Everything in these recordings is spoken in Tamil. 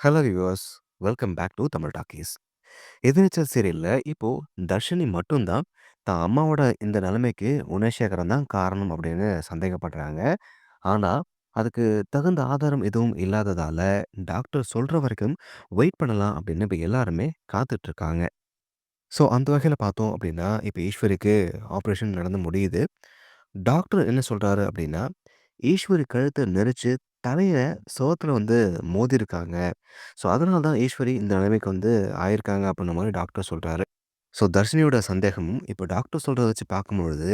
Hello viewers welcome back to Tamil Talkies Ethirneechal சீரியலில் இப்போது தர்ஷினி மட்டும்தான் தான் அம்மாவோட இந்த நிலைமைக்கு குணசேகரன் தான் காரணம் அப்படின்னு சந்தேகப்படுறாங்க. ஆனால் அதுக்கு தகுந்த ஆதாரம் எதுவும் இல்லாததால் டாக்டர் சொல்கிற வரைக்கும் வெயிட் பண்ணலாம் அப்படின்னு இப்போ எல்லாருமே காத்துட்ருக்காங்க. ஸோ அந்த வகையில் பார்த்தோம் அப்படின்னா இப்போ ஈஸ்வரிக்கு ஆப்ரேஷன் நடந்து முடியுது. டாக்டர் என்ன சொல்கிறாரு அப்படின்னா ஈஸ்வரி கழுத்தை நெரிச்சு தலையை சுவத்துல வந்து மோதிருக்காங்க. ஸோ அதனால தான் ஈஸ்வரி இந்த நிலைமைக்கு வந்து ஆயிருக்காங்க அப்படின்ற மாதிரி டாக்டர் சொல்றாரு. ஸோ தர்ஷினியோட சந்தேகமும் இப்போ டாக்டர் சொல்கிறத வச்சு பார்க்கும்பொழுது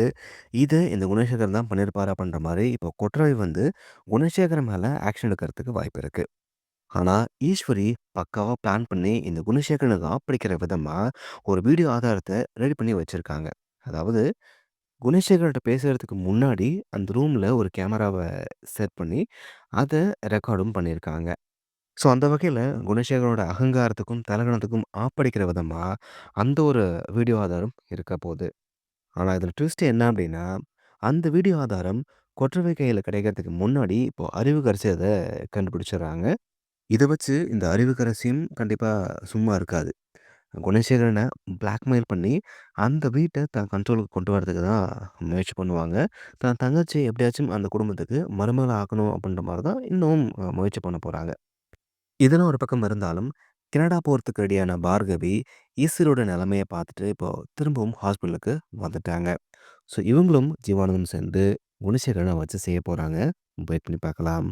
இது இந்த குணசேகர் தான் பண்ணியிருப்பாரு அப்படின்ற மாதிரி இப்போ கொற்றவை வந்து குணசேகர் மேலே ஆக்ஷன் எடுக்கிறதுக்கு வாய்ப்பு இருக்குது ஆனால் ஈஸ்வரி பக்காவாக பிளான் பண்ணி இந்த குணசேகரனுக்கு ஆப்படிக்கிற விதமாக ஒரு வீடியோ ஆதாரத்தை ரெடி பண்ணி வச்சுருக்காங்க. அதாவது குணசேகர்கிட்ட பேசுறதுக்கு முன்னாடி அந்த ரூம்ல ஒரு கேமராவ செட் பண்ணி, அத ரெக்கார்டும் பண்ணியிருக்காங்க. ஸோ அந்த வகையில குணசேகரோட அகங்காரத்துக்கும், தலகணத்துக்கும் ஆப்படிக்கிற விதமா, அந்த ஒரு வீடியோ ஆதாரம் இருக்க போது. ஆனா இதில ட்விஸ்ட் என்ன அப்டின்னா, அந்த வீடியோ ஆதாரம் கொற்றவை கையில கிடைக்கிறதுக்கு முன்னாடி, இப்போ அறிவுக்கரசி அத கண்டுபிடிச்சிடுறாங்க. இத வச்சு இந்த அறிவுக்கரசியும் கண்டிப்பா சும்மா இருக்காது. குணசேகரனை பிளாக்மெயில் பண்ணி, அந்த வீட்டை தன் கண்ட்ரோலுக்கு கொண்டு வரதுக்கு தான் முயற்சி பண்ணுவாங்க. தன் தங்கச்சி எப்படியாச்சும் அந்த குடும்பத்துக்கு மருமகளா ஆக்கணும் அப்படின்ற மாதிரி தான் இன்னும் முயற்சி பண்ண போகிறாங்க இதெல்லாம் ஒரு பக்கம் இருந்தாலும், கனடா போகிறதுக்கு ரெடியான பார்கவி, ஈஸ்வரியோட நிலைமையை பார்த்துட்டு இப்போது திரும்பவும் ஹாஸ்பிட்டலுக்கு வந்துட்டாங்க. ஸோ இவங்களும் ஜீவானந்தம் சேர்ந்து குணசேகரனை வச்சு செய்ய போகிறாங்க வெயிட் பண்ணி பார்க்கலாம்.